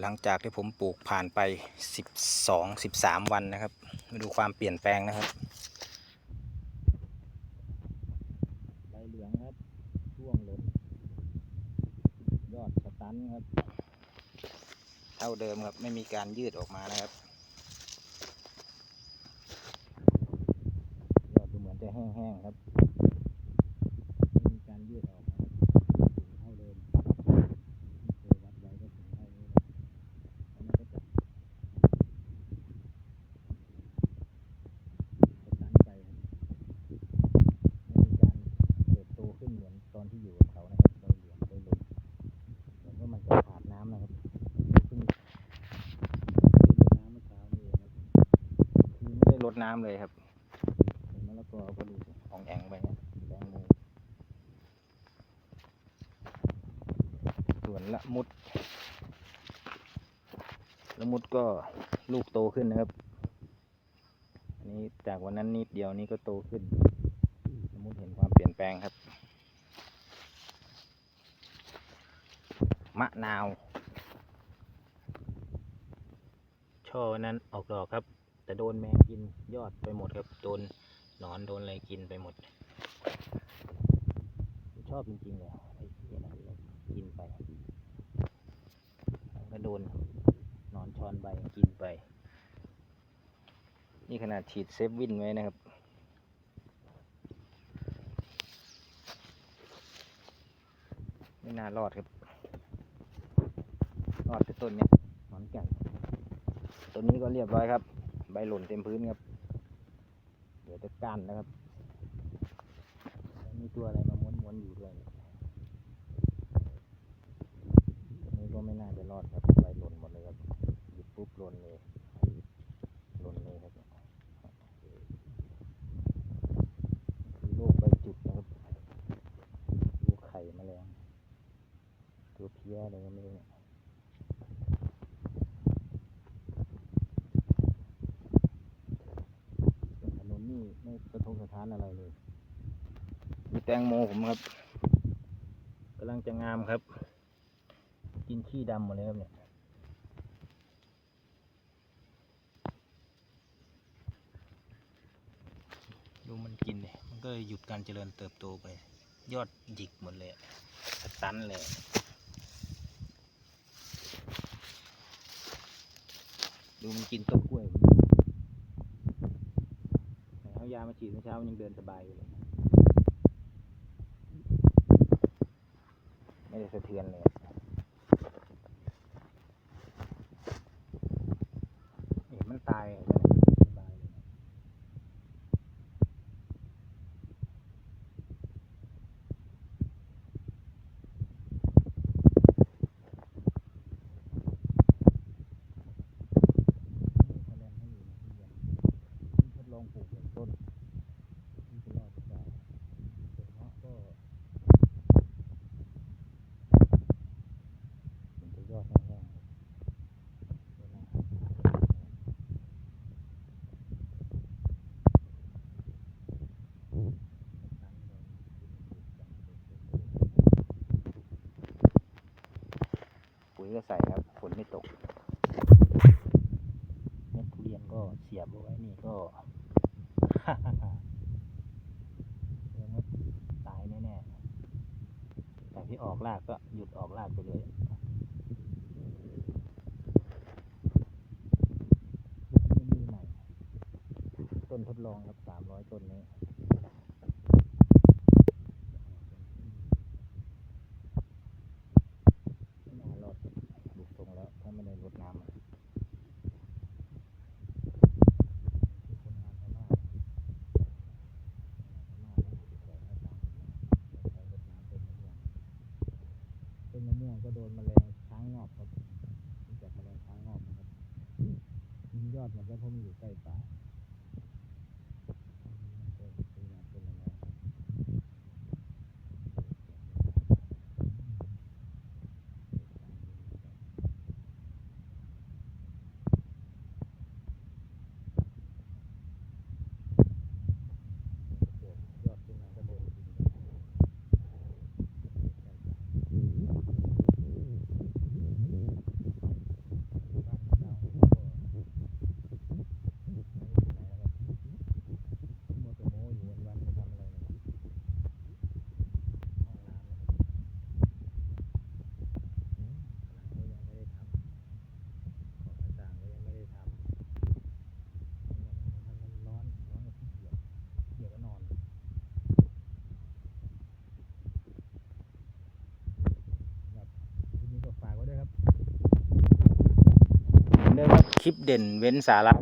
หลังจากที่ผมปลูกผ่านไป 12 13 วันนะครับ มาดูความเปลี่ยนแปลงนะครับใบเหลืองครับร่วงหล่นยอดสตันครับ เท่าเดิมครับ ไม่มีการยืดออกมานะครับยอดดูเหมือนจะแห้งๆครับ ไม่มีการยืดออกนะครับสูงเท่าเดิมที่เคยวัดไว้ก็สูงเท่านี้เลยแล้วมันก็จะสตันไปครับไม่มีการเติบโตขึ้นเหมือนตอนที่อยู่กับเขานะครับใบเหลืองใบลมเหมือนว่ามันจะขาดน้ำนะครับเพิ่งรดน้ำเมื่อเช้านี่เองครับคือไม่ได้รด น้ำเลยครับมะละกอก็ดูสิอ่องแองไปนะแตงโมส่วนละมุด ละมุดก็ลูกโตขึ้นนะครับ อันนี้จากวันนั้นนิดเดียวนี้ก็โตขึ้น ละมุดเห็นความเปลี่ยนแปลงครับ มะนาว ช่อนั้นออกดอกครับ แต่โดนแมงกินยอดไปหมดครับโดนหนอนโดนอะไรกินไปหมด ชอบจริงๆเลยไอ้เนี่ยกินไปก็โดนหนอนช้อนใบกินไป นี่ขนาดฉีดเซฟวินไว้นะครับไม่น่ารอดครับ รอดแต่ต้นเนี้ยหนอนแก่นต้นนี้ก็เรียบร้อยครับ ใบหล่นเต็มพื้นครับ เดี๋ยวจะกั้นนะครับ มีตัวอะไรมาม้วนๆอยู่ด้วยนนี้ก็ไม่น่าจะรอดครับใบหล่นหมดเลยครับหยิบปุ๊บหล่นเลยหล่นเลยครับคือโรคใบจุดนะครับลูไข่แมลงตัวเพี้ยอะไรก็ไม่รู้เนี่ยส่วนถน นนี่ไม่สะทกสะท้านอะไรเลยมีแตงโมผมครับกำลังจะงามครับ กินขี้ดำหมดเลยครับเนี่ยดูมันกินเลยมันก็เลยหยุดการเจริญเติบโตไป ยอดหยิกหมดเลยสตันเลยดูมันกินต้นกล้วย เอายามาฉีดเมื่อเช้ามันยังเดินสบายอยู่เลย ไม่ได้สะเทือนเลย เห็นมันตายเลยนะสบายเลยนะแสดงให้อยู่ในทุเรียนที่ทดลองปลูกอย่างต้นที่จะรอดหรือเปล่าส่วนเงาะก็มันจะยอดแห้งๆเวลา ปุ๋ ยก็ใส่ครับฝนไม่ตกเม็ดทุเรียนก็เสียบเอาไว้นี่ก็แสดงว่ตายแน่ๆจากที่ออกรากก็หยุดออกรากไปเลยนี่ใหม่ต้นทดลองครับสามร้อยต้นนี้ ไม่น่ารอดดูทรงแล้วถ้าไม่ได้รดน้ำอะคือคนงานพม่าพม่าเขาติดใจให้ตามผมนะใช้รดน้ำต้นมะม่วงต้น มะม่วงก็โดนแมลงช้างงอบครับรู้จักแมลงช้างงอบนะครับยิงยอดมันก็เพราะมันอยู่ใกล้ป่าต้นต้นต้นแมลงเกิดยอดขึ้นมาก็โดนกินเลยใกล้ป่า ลิปเด่นเว้นสาระ